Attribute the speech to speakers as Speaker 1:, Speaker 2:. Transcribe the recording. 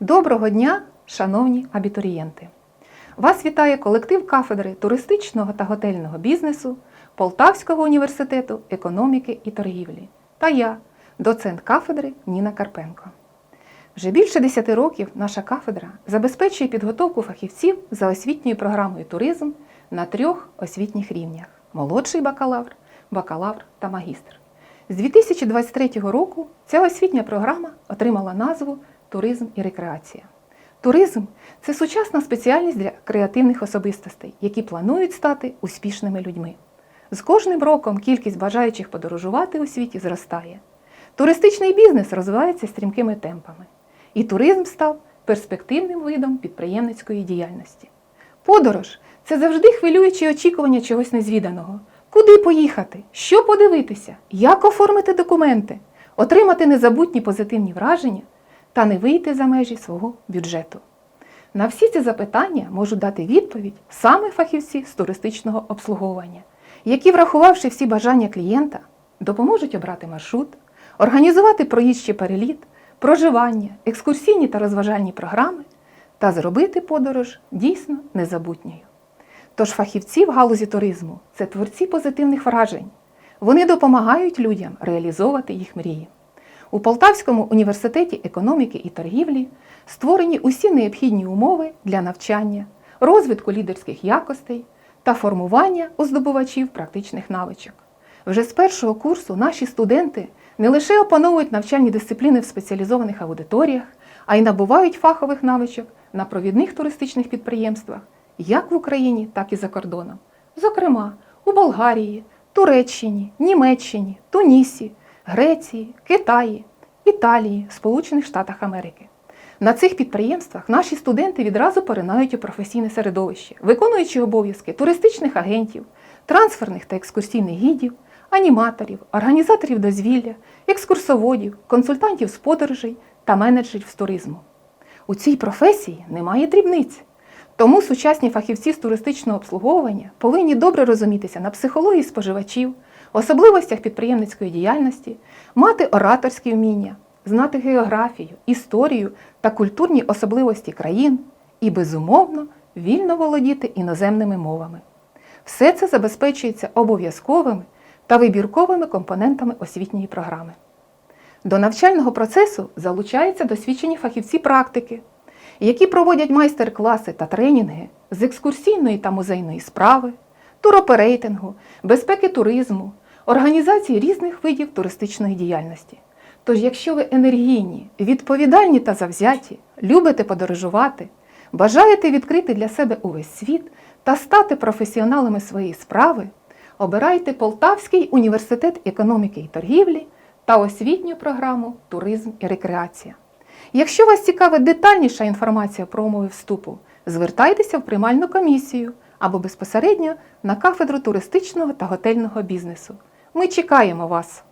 Speaker 1: Доброго дня, шановні абітурієнти! Вас вітає колектив кафедри туристичного та готельного бізнесу Полтавського університету економіки і торгівлі та я, доцент кафедри Ніна Карпенко. Вже більше 10 років наша кафедра забезпечує підготовку фахівців за освітньою програмою туризм на трьох освітніх рівнях: молодший бакалавр, бакалавр та магістр. З 2023 року ця освітня програма отримала назву Туризм і рекреація. Туризм це сучасна спеціальність для креативних особистостей, які планують стати успішними людьми. З кожним роком кількість бажаючих подорожувати у світі зростає. Туристичний бізнес розвивається стрімкими темпами, і туризм став перспективним видом підприємницької діяльності. Подорож це завжди хвилюючі очікування чогось незвіданого. Куди поїхати, що подивитися, як оформити документи, отримати незабутні позитивні враження та не вийти за межі свого бюджету. На всі ці запитання можуть дати відповідь саме фахівці з туристичного обслуговування, які, врахувавши всі бажання клієнта, допоможуть обрати маршрут, організувати проїзд чи переліт, проживання, екскурсійні та розважальні програми та зробити подорож дійсно незабутньою. Тож фахівці в галузі туризму це творці позитивних вражень. Вони допомагають людям реалізовувати їх мрії. У Полтавському університеті економіки і торгівлі створені усі необхідні умови для навчання, розвитку лідерських якостей та формування у здобувачів практичних навичок. Вже з першого курсу наші студенти не лише опановують навчальні дисципліни в спеціалізованих аудиторіях, а й набувають фахових навичок на провідних туристичних підприємствах як в Україні, так і за кордоном. Зокрема, у Болгарії, Туреччині, Німеччині, Тунісі, Греції, Китаї, Італії, Сполучених Штатах Америки. На цих підприємствах наші студенти відразу поринають у професійне середовище, виконуючи обов'язки туристичних агентів, трансферних та екскурсійних гідів, аніматорів, організаторів дозвілля, екскурсоводів, консультантів з подорожей та менеджерів з туризму. У цій професії немає дрібниць. Тому сучасні фахівці з туристичного обслуговування повинні добре розумітися на психології споживачів, особливостях підприємницької діяльності, мати ораторські вміння, знати географію, історію та культурні особливості країн і, безумовно, вільно володіти іноземними мовами. Все це забезпечується обов'язковими та вибірковими компонентами освітньої програми. До навчального процесу залучаються досвідчені фахівці практики, які проводять майстер-класи та тренінги з екскурсійної та музейної справи, туроперейтингу, безпеки туризму, організації різних видів туристичної діяльності. Тож, якщо ви енергійні, відповідальні та завзяті, любите подорожувати, бажаєте відкрити для себе увесь світ та стати професіоналами своєї справи, обирайте Полтавський університет економіки і торгівлі та освітню програму Туризм і рекреація. Якщо вас цікавить детальніша інформація про умови вступу, звертайтеся в приймальну комісію або безпосередньо на кафедру туристичного та готельного бізнесу. Ми чекаємо вас!